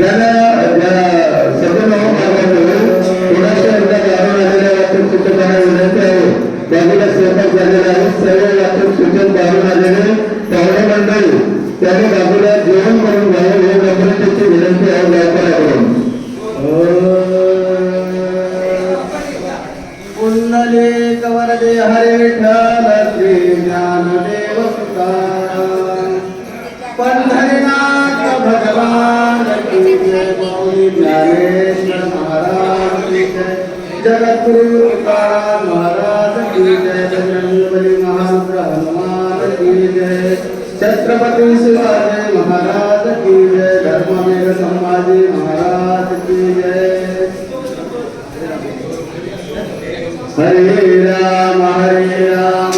जाऊन वरदे हरे विठ्ठल श्री ज्ञानदेव तुकाराम पंढरीनाथ भगवान की जय मौली ज्ञानेश्वर महाराज की जय जगद्गुरु तुकाराम महाराज की जय बजरंगबली महारुद्र हनुमान की जय छत्रपती शिवाजी महाराज की जय धर्मवीर संभाजी महाराज की जय हरे राम हरे राम राम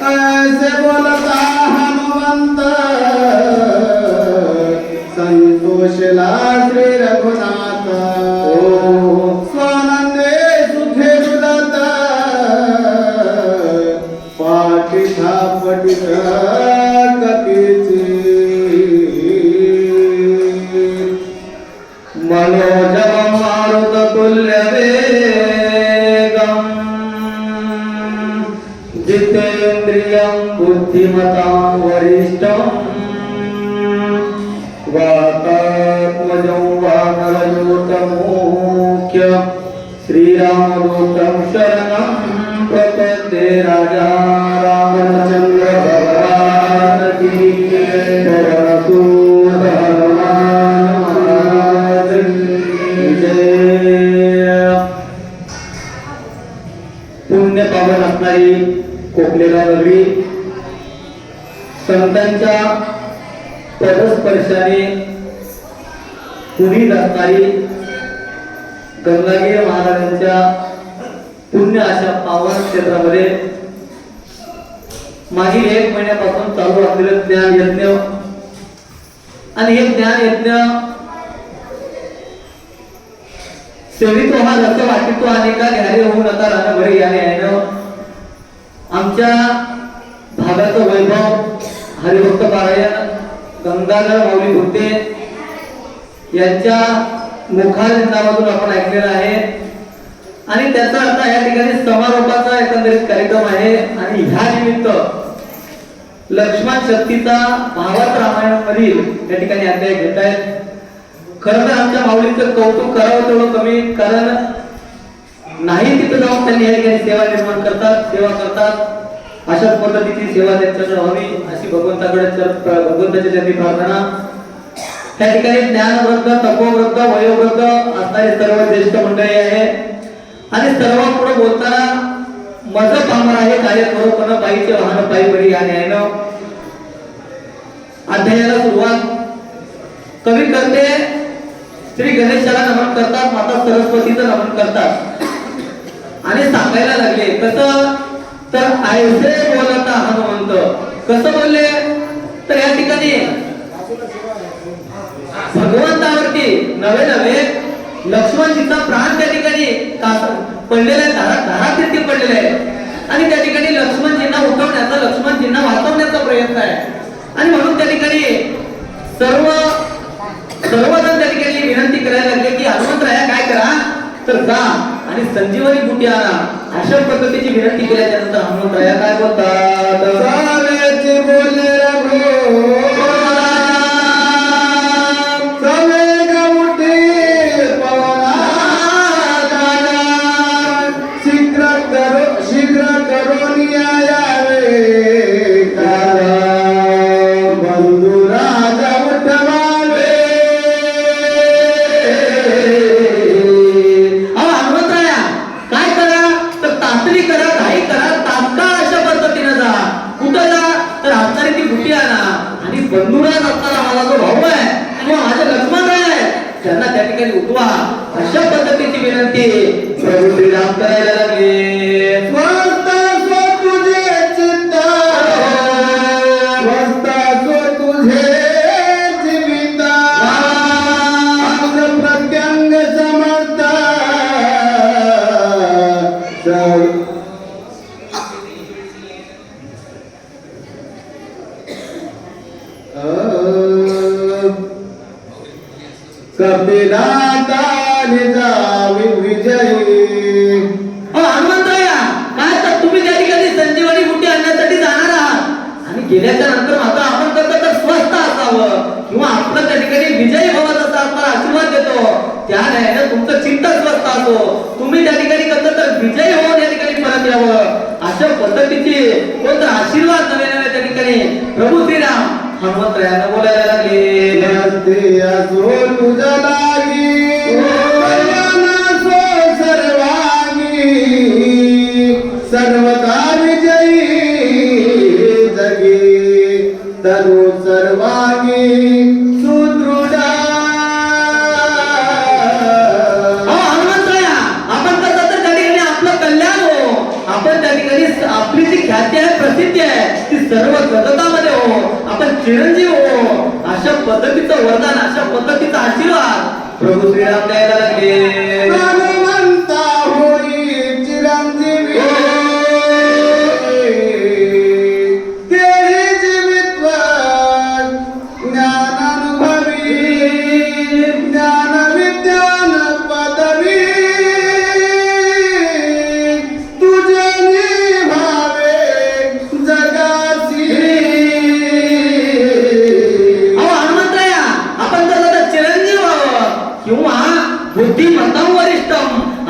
ऐसे बोलता हनुमंत? संतोषला श्री रघुनाथ स्वानंदे सुखे दुदत पाठिता पटित श्रीरामदूतं शरणं प्रपद्ये राजा रामचन्द्र भगवान् की पुण्य पावन असणारी कोकलेला रवी संतांच्या पदस्पर्शाने पुढील असणारी गंगागीर महाराजांच्या पुण्य अशा पावन क्षेत्रामध्ये मागील एक महिन्यापासून चालू असलेलं ज्ञान यज्ञ आणि हे ज्ञान यज्ञ सेवितो हा रस वाटितो अनेका घ्यारे होऊ नका राहणं घरी याने यानं आमच्या भागाचं वैभव हरिभक्त पारायण गंगाधर माऊली भुते यांच्या मुखारविंदामधून आपण ऐकलेलं आहे. आणि त्याचा आता या ठिकाणी समारोपाचा एकंदरीत कार्यक्रम आहे. आणि ह्या निमित्त लक्ष्मण शक्तीचा भावात रामायणामधील या ठिकाणी अध्याय घेत आहेत. खरं तर आमच्या माऊलीचं कौतुक करावं तेवढं कमी कारण नाही तिथं जाऊन त्यांनी या ठिकाणी सेवा निर्माण करतात सेवा करतात. अशाच पद्धतीची सेवा त्यांच्याकडे हवी अशी भगवंताकडे चर- भगवंताच्या त्यांनी प्रार्थना त्या ठिकाणी ज्ञानवृद्ध तपोवृद्ध वयोवृद्ध असणारे सर्व ज्येष्ठ मंडळी आहे. आणि सर्व पुढे बोलताना मज पामर आहे कार्य पण बाईचे वाहन पायी पडी आहे ना अध्यायाला सुरुवात. कवी करते श्री गणेशाला नमन करतात माता सरस्वतीचं नमन करतात. आणि सांगायला लागले कसं? तर आयसे बोलता हनुमंत. कसं बोलले? तर या ठिकाणी भगवंतावरती नवे नवे लक्ष्मणजीचा प्राण त्या ठिकाणी पडलेला आहे धारा तिथे पडलेला आहे. आणि त्या ठिकाणी लक्ष्मणजींना उठवण्याचा लक्ष्मणजींना वाचवण्याचा प्रयत्न आहे. आणि म्हणून त्या ठिकाणी सर्व सर्वजण त्या ठिकाणी विनंती करायला लागले की हनुमंतराया काय करा? तर जा आणि संजीवनी बुटी आणा. अशा पद्धतीची विनंती केल्याच्यानंतर हनुमंतराया काय बोलतात? सावेची आणि बंधुराज असताना माझा जो भाऊ आहे आणि माझे लक्ष्मण आहे त्यांना त्या ठिकाणी उठवा. अशा पद्धतीची विनंती प्रभू श्रीराम करायला लागले. स्वस्त कपिलाता निजावी विजयी. अहो हनुमंतराया काय तर तुम्ही त्या ठिकाणी संजीवनी बुटी आणण्यासाठी जाणार आहात? आणि गेल्याच्यानंतर मात्र आपण कसं तर स्वस्थ असावं? किंवा आपलं त्या ठिकाणी विजयी भवत असा आपला आशीर्वाद देतो. त्या न्यायाने तुमचं चिंता स्वस्थ असो. तुम्ही त्या ठिकाणी कसं तर विजयी होऊन या ठिकाणी परत यावं. अशा पद्धतीची कोणता आशीर्वाद नवे त्या ठिकाणी? प्रभू श्रीराम हनुमंतरायानं बोलायला लागले. असो तुझा लागी आपलं हो. आपण त्या ठिकाणी स- आपली जी ख्याती आहे प्रसिद्धी आहे ती सर्व आपण चिरंजीव हो अशा पद्धतीचं वरदान अशा पद्धतीचा आशीर्वाद प्रभू श्रीराम द्यायला लागले.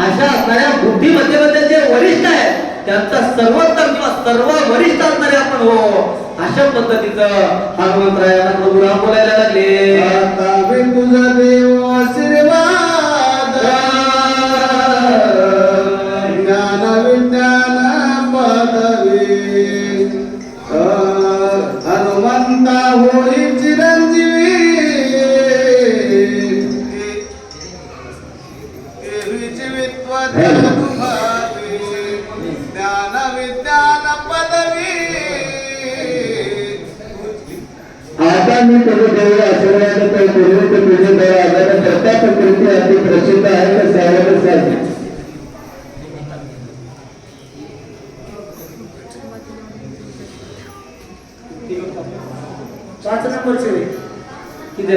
अशा असणाऱ्या बुद्धिमत्तेमध्ये जे वरिष्ठ आहेत त्यांचा सर्वोत्तम किंवा सर्व वरिष्ठ असणारे आपण हो अशा पद्धतीचं हनुमंतरायाला प्रभू राम बोलायला लागले. देव आता मी तुझे देव आशीर्वाद तर पूर्वी प्रताप कृती अति प्रसिद्ध आहे तर पाच नंबरचे किती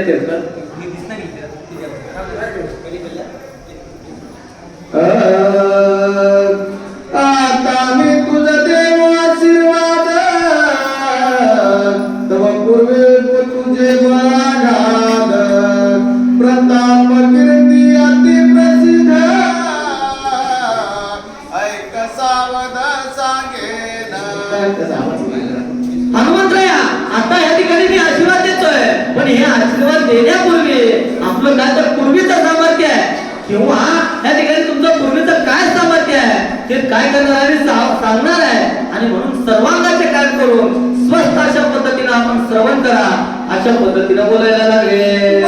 ते काय करणार आहे? सांगणार आहे. आणि म्हणून सर्वांगाचे काय करून स्वस्त अशा पद्धतीनं आपण श्रवण करा. अशा पद्धतीनं बोलायला लागले.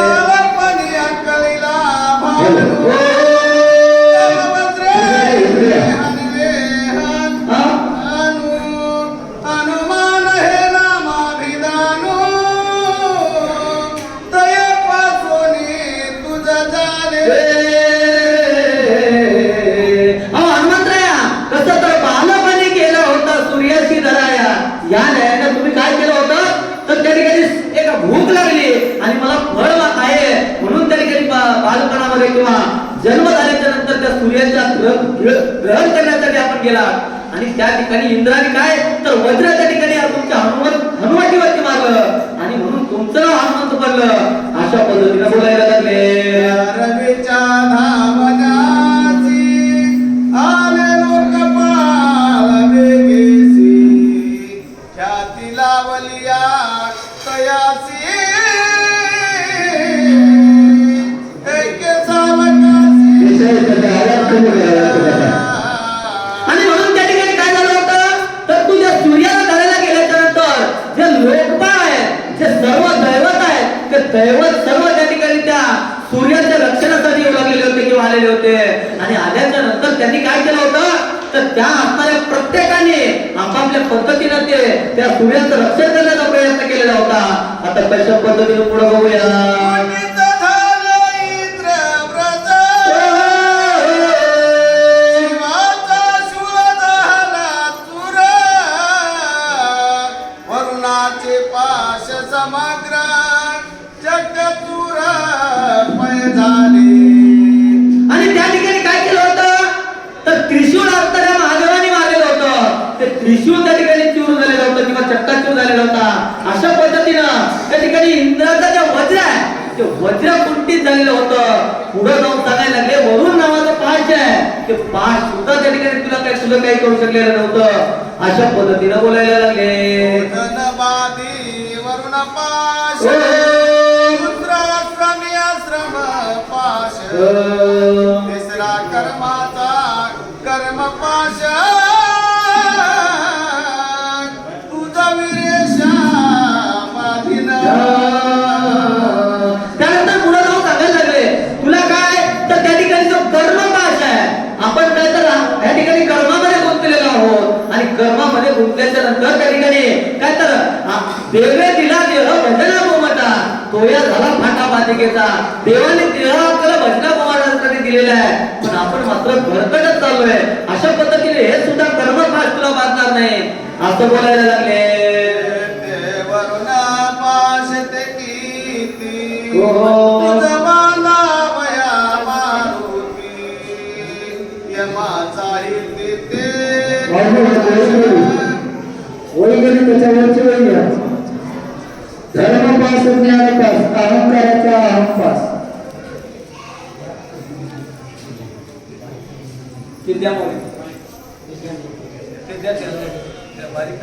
आपण गेला. आणि त्या ठिकाणी इंद्राने काय? तर वज्राच्या ठिकाणी तुमच्या हनुमंत हनुमाटीवरती मारलं. आणि म्हणून तुमचं नाव हनुमंत पडलं. अशा पद्धतीने बोलायला लागले. धावण्याची सर्व दैवत आहेत. ते दैवत सर्व त्या ठिकाणी त्या सूर्याच्या रक्षणासाठी येऊ लागलेले होते किंवा आलेले होते. आणि आल्याच्यानंतर त्यांनी काय केलं होतं? तर त्या असणाऱ्या प्रत्येकाने आपापल्या पद्धतीनं ते त्या सूर्याचं रक्षण करण्याचा प्रयत्न केलेला होता. आता कशा पद्धतीने पुढे बघूया? त्रिशूळ त्या ठिकाणी चूर झालेलं होतं किंवा चक्काचूर झालेला होता. अशा पद्धतीनं त्या ठिकाणी इंद्राचा जे वज्र आहे ते वज्र कुंठित झालेलं होतं. पुढे जाऊन सांगायला लागले वरुण नावाचं पाश आहे. ते पाश सुद्धा त्या ठिकाणी तुला काय तुला काही करू शकलेलं नव्हतं. अशा पद्धतीनं बोलायला लागले. तिसरा कर्माचा कर्म पाश. काय तर? देवे दिला देह भजना गोमटा तो या झाला फाटा बाधिकेचा. देवाने देह आपल्याला भजना गोमाटासाठी दिलेला आहे. पण आपण मात्र घरकडच चाललोय. अशा पद्धतीने हे सुद्धा कर्मपाश तुला बांधणार नाही. असं बोलायला लागले. हो. तुझ बांधावया मारुती त्याच्यावरचे हिते वय घ्या. धर्मपास ज्ञानपास अहंकाराचा अहंपास. विद्यामुळे. बारीक